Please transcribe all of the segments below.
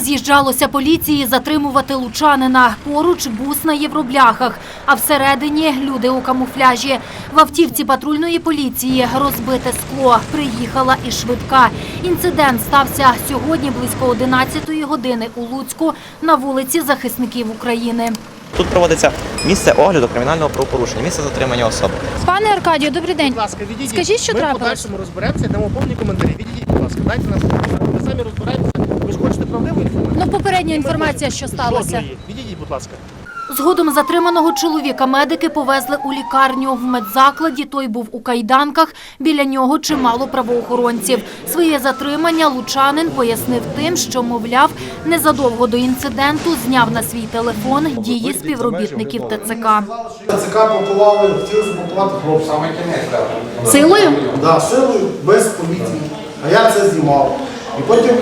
Наз'їжджалося поліції затримувати лучанина. Поруч бус на євробляхах, а всередині люди у камуфляжі. В автівці патрульної поліції розбите скло. Приїхала і швидка. Інцидент стався сьогодні близько 11-ї години у Луцьку на вулиці захисників України. Тут проводиться місце огляду кримінального правопорушення, місце затримання особи. Пане Аркадію, добрий день. Будь ласка, відійдіть. Скажіть, що Ми трапилось? в подальшому розберемося, дамо повні коментарі. Відійдіть, будь ласка, дайте нам. Ми самі розбираємося. Попередня інформація, що сталося. Відійдіть, будь ласка. Згодом затриманого чоловіка медики повезли у лікарню. В медзакладі той був у кайданках. Біля нього чимало правоохоронців. Своє затримання лучанин пояснив тим, що, мовляв, незадовго до інциденту зняв на свій телефон дії співробітників ТЦК. ТЦК пакували, хотіли запакувати хлопця. Силою? Да, силою, без поліції. А я це знімав. І потім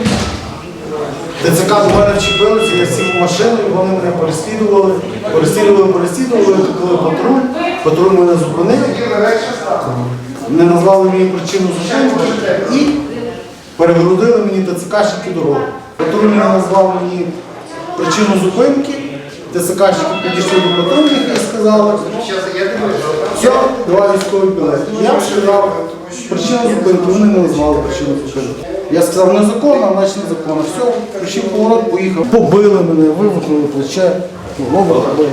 ТЦК до мене вчепилися, я сів в машину, і вони мене переслідували. Переслідували, переслідували, викликали патруль. Патруль мене зупинив, не назвали мені причину зупинки і перегородили мені ТЦКшники дорогу. Патруль не назвав мені причину зупинки. ТЦКшники підійшли до патрульних і сказали, все, два військові білети. Я сказав, причина зупинки, вони не назвали причину зупинки. Я сказав, незаконно, значить незаконно. Все, включив поворот, поїхав. Побили мене, вивихнули плече, ну, лоба побили.